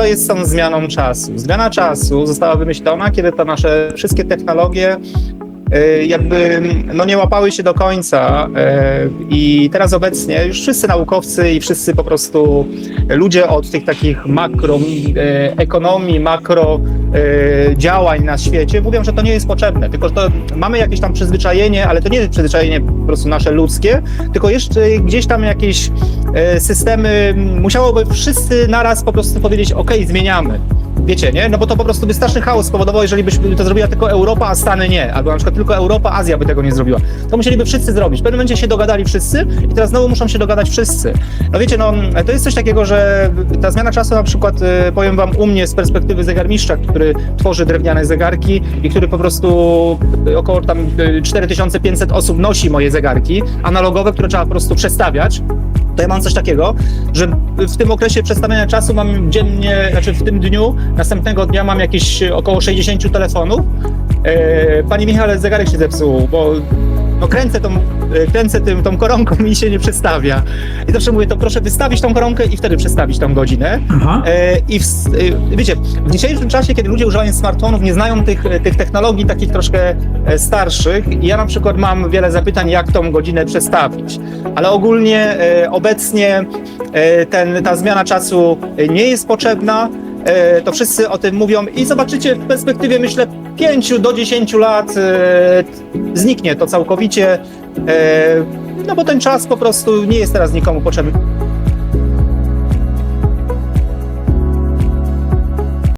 co jest tą zmianą czasu? Zmiana czasu została wymyślona, kiedy to nasze wszystkie technologie e, jakby no nie łapały się do końca e, i teraz obecnie już wszyscy naukowcy i wszyscy po prostu ludzie od tych takich makro e, ekonomii, makro działań na świecie mówią, że to nie jest potrzebne, tylko że to mamy jakieś tam przyzwyczajenie, ale to nie jest przyzwyczajenie po prostu nasze ludzkie, tylko jeszcze gdzieś tam jakieś e, systemy, musiałoby wszyscy naraz po prostu powiedzieć, ok, zmieniamy. Wiecie, nie? No bo to po prostu by straszny chaos spowodował, jeżeli byśmy to zrobiła tylko Europa, a Stany nie. Albo na przykład tylko Europa, Azja by tego nie zrobiła. To musieliby wszyscy zrobić. W pewnym momencie się dogadali wszyscy i teraz znowu muszą się dogadać wszyscy. No wiecie, no to jest coś takiego, że ta zmiana czasu na przykład, y, powiem wam u mnie z perspektywy zegarmistrza, który tworzy drewniane zegarki i który po prostu y, około tam y, 4500 osób nosi moje zegarki analogowe, które trzeba po prostu przestawiać to ja mam coś takiego, że w tym okresie przestawiania czasu mam dziennie, znaczy w tym dniu, następnego dnia mam jakieś około 60 telefonów. E, Panie Michale, zegarek się zepsuł, bo no kręcę, tą, kręcę tym, tą koronką i się nie przestawia. I zawsze mówię, to proszę wystawić tą koronkę i wtedy przestawić tą godzinę. Aha. E, I w, e, wiecie, w dzisiejszym czasie, kiedy ludzie używają smartfonów, nie znają tych, tych technologii takich troszkę e, starszych, ja na przykład mam wiele zapytań, jak tą godzinę przestawić. Ale ogólnie e, obecnie ten, ta zmiana czasu nie jest potrzebna. To wszyscy o tym mówią i zobaczycie w perspektywie, myślę, 5 do 10 lat zniknie to całkowicie. E, No bo ten czas po prostu nie jest teraz nikomu potrzebny.